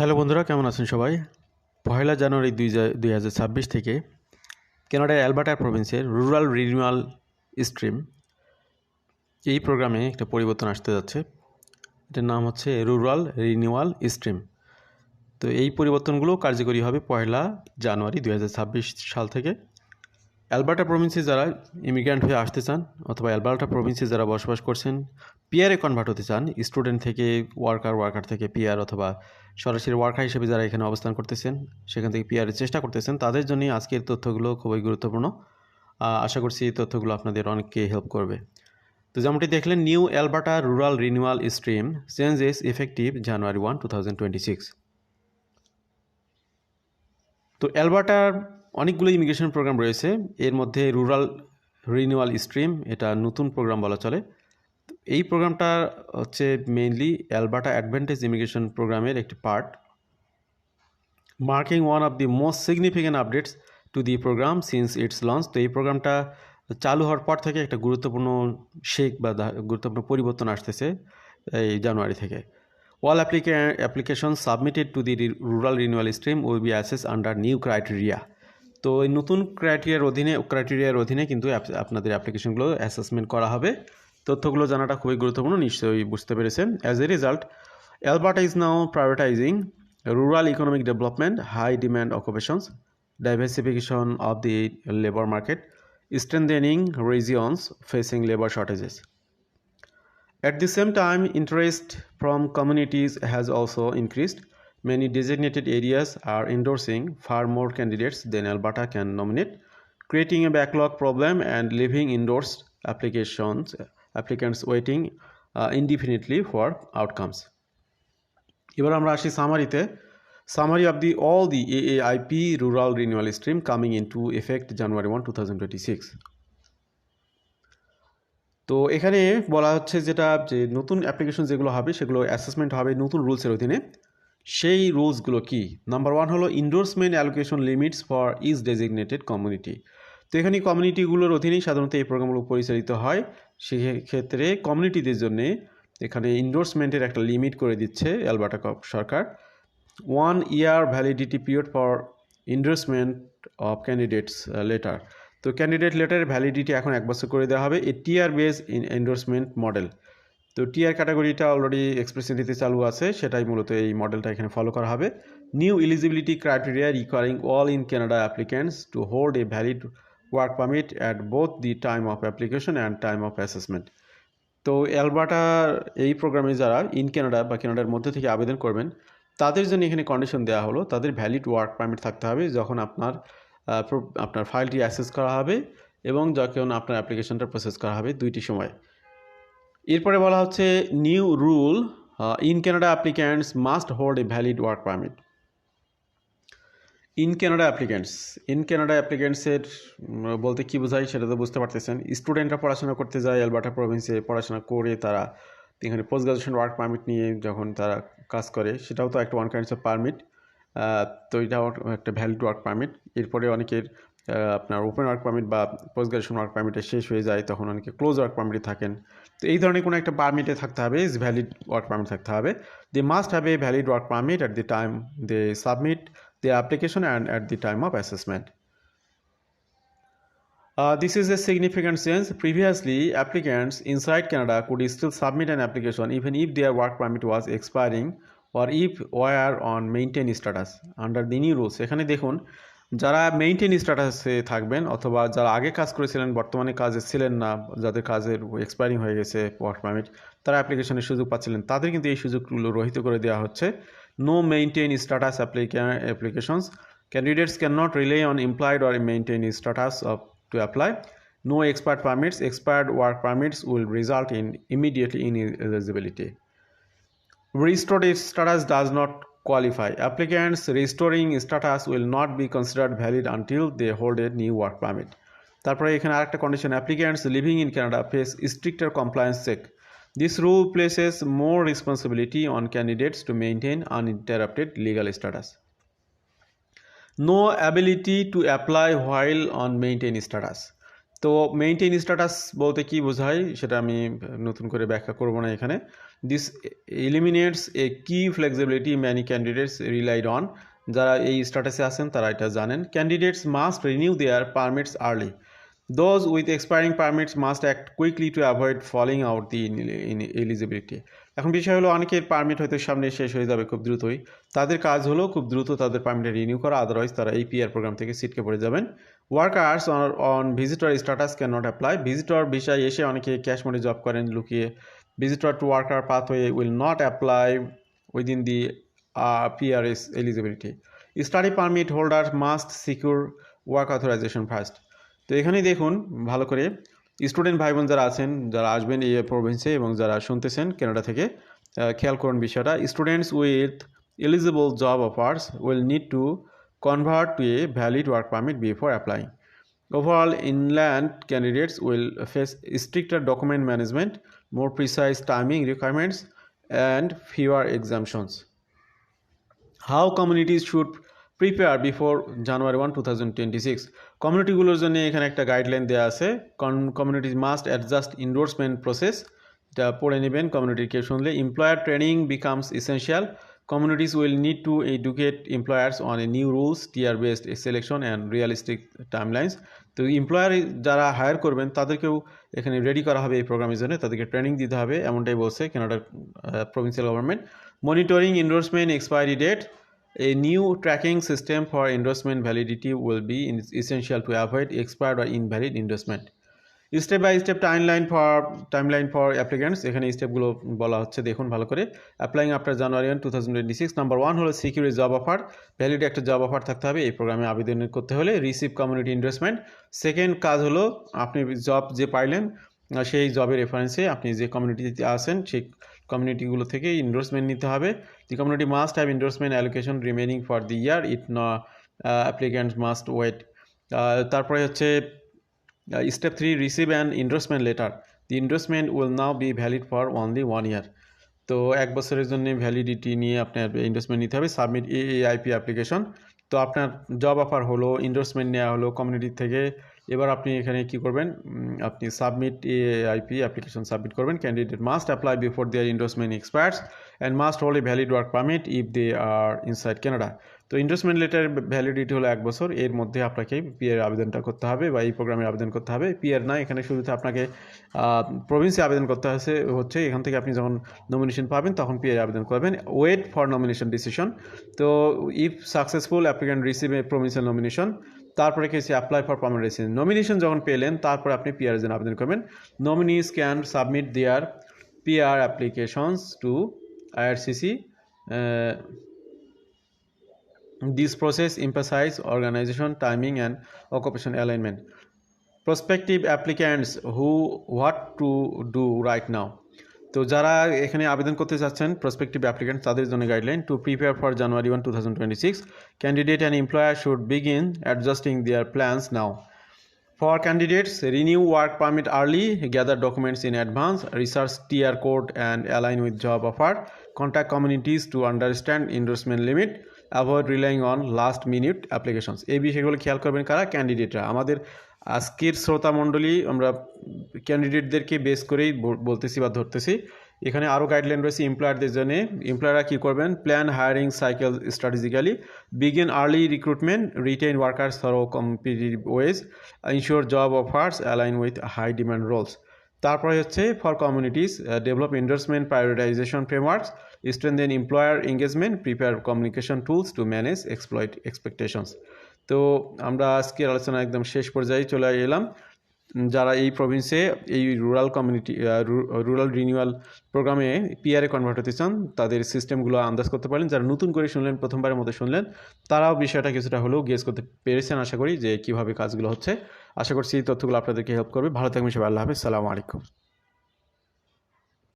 Hello বন্ধুরা, কেমন আছেন সবাই? পয়লা জানুয়ারি দুই দুই হাজার ছাব্বিশ থেকে কেনাডার অ্যালবার্টা প্রভিন্সের রুরাল রিনিউয়াল স্ট্রিম এই প্রোগ্রামে একটা পরিবর্তন আসতে যাচ্ছে। এটার নাম হচ্ছে রুরাল রিনিউয়াল স্ট্রিম। তো এই পরিবর্তনগুলো কার্যকরী হবে পয়লা জানুয়ারি দুই হাজার ছাব্বিশ সাল থেকে। অ্যালবার্টা প্রভিন্সে যারা ইমিগ্রান্ট হয়ে আসতে চান অথবা অ্যালবার্টা প্রভিন্সে যারা বসবাস করছেন, পিয়ারে কনভার্ট হতে চান স্টুডেন্ট থেকে ওয়ার্কার ওয়ার্কার থেকে পিয়ার অথবা সরাসরি ওয়ার্কার হিসেবে যারা এখানে অবস্থান করতেছেন, সেখান থেকে পিয়ারের চেষ্টা করতেছেন, তাদের জন্যই আজকের তথ্যগুলো খুবই গুরুত্বপূর্ণ। আশা করছি এই তথ্যগুলো আপনাদের অনেককে হেল্প করবে। তো যেমনটি দেখলেন new Alberta rural renewal stream changes effective January one two thousand twenty six তো অ্যালবার্টার অনেকগুলো ইমিগ্রেশন প্রোগ্রাম রয়েছে। এর মধ্যে রুরাল রিনিউয়াল স্ট্রিম, এটা নতুন প্রোগ্রাম বলা চলে। এই প্রোগ্রামটা হচ্ছে মেইনলি অ্যালবার্টা অ্যাডভান্টেজ ইমিগ্রেশন প্রোগ্রামের একটি part. Marking one of the most significant updates to the program since its launch. তো এই প্রোগ্রামটা চালু হওয়ার পর থেকে একটা গুরুত্বপূর্ণ শেক বা গুরুত্বপূর্ণ পরিবর্তন আসতেছে এই জানুয়ারি থেকে। All applica application submitted to the rural renewal stream will be assess under new criteria তো এই নতুন ক্রাইটেরিয়ার অধীনে ক্রাইটেরিয়ার অধীনে কিন্তু আপনাদের অ্যাপ্লিকেশনগুলো অ্যাসেসমেন্ট করা হবে। তথ্যগুলো জানাটা খুবই গুরুত্বপূর্ণ নিশ্চয়ই বুঝতে পেরেছেন। As a result Alberta is now privatising rural economic development high demand occupations diversification of the labour market strengthening regions facing labour shortages At the same time, interest from communities has also increased. Many designated areas are endorsing far more candidates than Alberta can nominate, creating a backlog problem and leaving endorsed applications applicants waiting uh, indefinitely for outcomes. এবার আমরা আসি সামারিতে summary of the all the AAIP rural renewal stream coming in to effect January one two thousand twenty six তো এখানে বলা হচ্ছে যেটা যে নতুন অ্যাপ্লিকেশন যেগুলো হবে সেগুলো অ্যাসেসমেন্ট হবে নতুন রুলসের অধীনে সেই রুলসগুলো কি? নাম্বার ওয়ান হলো endorsement allocation limits for is designated community তো এখানে কমিউনিটিগুলোর অধীনেই সাধারণত এই প্রোগ্রামগুলো পরিচালিত হয়। সেক্ষেত্রে কমিউনিটিদের জন্যে এখানে ইন্ডোর্সমেন্টের একটা লিমিট করে দিচ্ছে Alberta Sarkar. One year validity period for endorsement of candidates letter তো ক্যান্ডিডেট লেটারের ভ্যালিডিটি এখন এক বছর করে দেওয়া হবে। A TR base in endorsement model তো টিআর ক্যাটাগরিটা অলরেডি এক্সপ্রেসিভিতে চালু আছে, সেটাই মূলত এই মডেলটা এখানে ফলো করা হবে। New eligibility criteria requiring all in Canada applicants to hold a valid work permit at both the time of application and time of assessment তো অ্যালবার্টা এই প্রোগ্রামে যারা ইন কানাডা বা ক্যানাডার মধ্যে থেকে আবেদন করবেন, তাদের জন্য এখানে কন্ডিশন দেওয়া হলো, তাদের ভ্যালিড ওয়ার্ক পারমিট থাকতে হবে যখন আপনার আপনার ফাইলটি অ্যাসেস করা হবে এবং যখন আপনার অ্যাপ্লিকেশনটা প্রসেস করা হবে দুইটি সময়। এরপরে বলা হচ্ছে new rule in Canada applicants must hold a valid work permit in Canada applicants in Canada অ্যাপ্লিক্যান্টসের বলতে কী বোঝায় সেটা তো বুঝতে পারতেছেন। স্টুডেন্টরা পড়াশোনা করতে যায় অ্যালবার্টা প্রভিন্সে পড়াশোনা করে তারা এখানে পোস্ট গ্রাজুয়েশন ওয়ার্ক পারমিট নিয়ে যখন তারা কাজ করে, সেটাও তো একটা ওয়ান কাইন্ডস অফ পারমিট তো এটাও একটা ভ্যালিড ওয়ার্ক পারমিট এরপরে অনেকের আপনার ওপেন ওয়ার্ক পারমিট বা পোস্ট গ্রাজুয়েশন ওয়ার্ক পারমিটে শেষ হয়ে যায়, তখন অনেকে ক্লোজ ওয়ার্ক পারমিটে থাকেন। তো এই ধরনের কোনো একটা পারমিটে থাকতে হবে ইজ ভ্যালিড ওয়ার্ক পারমিট থাকতে হবে। They must have a valid work permit at the time they submit they application and at the time of assessment this is a significant change previously applicants inside Canada could still submit an application even if their work permit was expiring or if were on maintain status under the new rules এখানে দেখুন যারা maintain স্ট্যাটাসে থাকবেন অথবা যারা আগে কাজ করেছিলেন, বর্তমানে কাজে ছিলেন না, যাদের কাজের এক্সপায়ারিং হয়ে গেছে ওয়ার্ক পারমিট তারা অ্যাপ্লিকেশনের সুযোগ পাচ্ছিলেন। তাদের কিন্তু এই সুযোগগুলো রহিত করে দেওয়া হচ্ছে। No maintain status applications candidates can not rely on employed or or status of to apply no no permits expired work permits permits will in in in ineligibility. Restored status does not qualify. Applicants restoring status will not be considered valid until they hold a new work permit. তারপরে এখানে আরেকটা condition applicants living in Canada face stricter compliance check this rule places more responsibility on candidates to maintain uninterrupted legal status no ability to apply while on maintain status তো maintain status বলতে কি বোঝায়? সেটা আমি নতুন করে ব্যাখ্যা করব না এখানে। This eliminates a key flexibility many candidates relied on যারা এই স্ট্যাটাসে আছেন, তারা এটা জানেন। Candidates must renew their permits early those with expiring permits must act quickly to avoid falling out the eligibility এখন বিষয় হলো, অনেকের পারমিট হয়তো সামনে শেষ হয়ে যাবে খুব দ্রুতই। তাদের কাজ হলো খুব দ্রুত তাদের পারমিটে রিনিউ করা আদারওয়াইজ তারা এই পিআর প্রোগ্রাম থেকে সিটকে পড়ে যাবেন। Workers on visitor status can not apply visitor বিষয়ে এসে অনেকে ক্যাশ মোডে জব করেন, লুকিয়ে visitor to worker pathway will not apply within the PRS eligibility study permit holder must secure work authorisation first তো এখানেই দেখুন, ভালো করে। স্টুডেন্ট ভাই বোন যারা আছেন, যারা আসবেন এই প্রভিন্সে এবং যারা শুনতেছেন কানাডা থেকে খেয়াল করুন বিষয়টা। Students with eligible job offers will need to convert to a valid work permit before applying Overall, inland candidates will face stricter document management, more precise timing requirements, and fewer exemptions. How communities should prepare before January 1, 2026? কমিউনিটিগুলোর জন্য এখানে একটা guideline দেওয়া আছে communities must adjust endorsement process এটা পড়ে নেবেন কমিউনিটির কেউ শুনলে employer training becomes essential Communities will need to educate employers on a new rules tier based selection and realistic timelines তো এমপ্লয়ার যারা হায়ার করবেন তাদেরকেও এখানে রেডি করা হবে এই প্রোগ্রামের জন্য তাদেরকে ট্রেনিং দিতে হবে এমনটাই বলছে কানাডার provincial government monitoring endorsement expiry date A new tracking system for endorsement validity will be essential to avoid expired or invalid endorsement. Step by step timeline for timeline for applicants এখানে স্টেপগুলো বলা হচ্ছে, দেখুন ভালো করে। Applying after January two thousand twenty six number one হলো secure job offer valid একটা job offer থাকতে হবে, এই প্রোগ্রামে আবেদন করতে হলে রিসিভ কমিউনিটি ইনভেস্টমেন্ট সেকেন্ড কাজ হলো, আপনি জব যে পাইলেন সেই জবের রেফারেন্সে আপনি যে কমিউনিটিতে আসেন সেই কমিউনিটিগুলো থেকে ইনভেস্টমেন্ট নিতে হবে। The community must have investment allocation remaining for the year it an applicant must wait তারপরে হচ্ছে step three receive an investment letter the investment will now be valid for only one year তো এক বছরের জন্য validity নিয়ে আপনার investment নিতে হবে সাবমিট এ এআইপি অ্যাপ্লিকেশন তো আপনার জব অফার হলো ইনভেস্টমেন্ট নেওয়া হলো কমিউনিটি থেকে। এবার আপনি এখানে কি করবেন? আপনি submit AAIP application submit করবেন। Candidate must apply before their investment expires and must hold a valid work permit if they are inside Canada তো ইনভেস্টমেন্ট লেটার ভ্যালিডিটি হলো এক বছর। এর মধ্যে আপনাকে পিএর আবেদনটা করতে হবে বা এই প্রোগ্রামের আবেদন করতে হবে। পিএর না, এখানে শুরুতে আপনাকে প্রভিন্সে আবেদন করতে হচ্ছে হচ্ছে, এখান থেকে আপনি যখন নমিনেশন পাবেন তখন পিএর আবেদন করবেন। ওয়েট ফর নমিনেশন ডিসিশন তো if successful applicant receive a provincial nomination তারপরে কেসে apply for permanent residence nomination যখন পেলেন, তারপরে আপনি পিআর জন্য আবেদন করবেন। Nominees can submit their PR applications to IRCC This process emphasizes organization, timing, and occupation alignment. Prospective applicants who what to do right now. তো যারা এখানে আবেদন করতে চাচ্ছেন প্রসপেক্টিভ অ্যাপ্লিকেন্ট তাদের জন্য guideline to prepare for January one two thousand twenty six candidate and employer should begin adjusting their plans now For candidates, renew work permit early, gather documents in advance, research tier code and align with job offer, contact communities to understand endorsement limit, avoid relying on last minute applications. এই বিষয়গুলো খেয়াল করবেন কারা? ক্যান্ডিডেটরা আমাদের আজকের শ্রোতা মণ্ডলী আমরা ক্যান্ডিডেটদেরকে বেস করেই বল- বলতেছি বা ধরতেছি। এখানে আরও গাইডলাইন রয়েছে এমপ্লয়ারদের জন্য। এমপ্লয়াররা কী করবেন? Plan hiring cycle strategically begin early recruitment retain workers through competitive wage ensure job offers align with high demand roles তারপরে হচ্ছে for communities develop endorsement prioritisation frameworks strengthen employer engagement prepare communication tools to manage exploit expectations তো আমরা আজকের আলোচনা একদম শেষ পর্যায়ে চলে এলাম। যারা এই প্রভিন্সে এই রুরাল কমিউনিটি রুরাল রিনিউয়াল প্রোগ্রামে পিআরএ কনভার্ট হতে চান, তাদের সিস্টেমগুলো আন্দাজ করতে পারেন যারা নতুন করে শুনলেন, প্রথমবারের মতো শুনলেন, তারাও বিষয়টা কিছুটা হলেও গেস করতে পেরেছেন, আশা করি, যে কীভাবে কাজগুলো হচ্ছে। আশা করছি এই তথ্যগুলো আপনাদেরকে হেল্প করবে। ভালো থাকবেন সবাই আল্লাহ হাফিজ। সালামু আলাইকুম।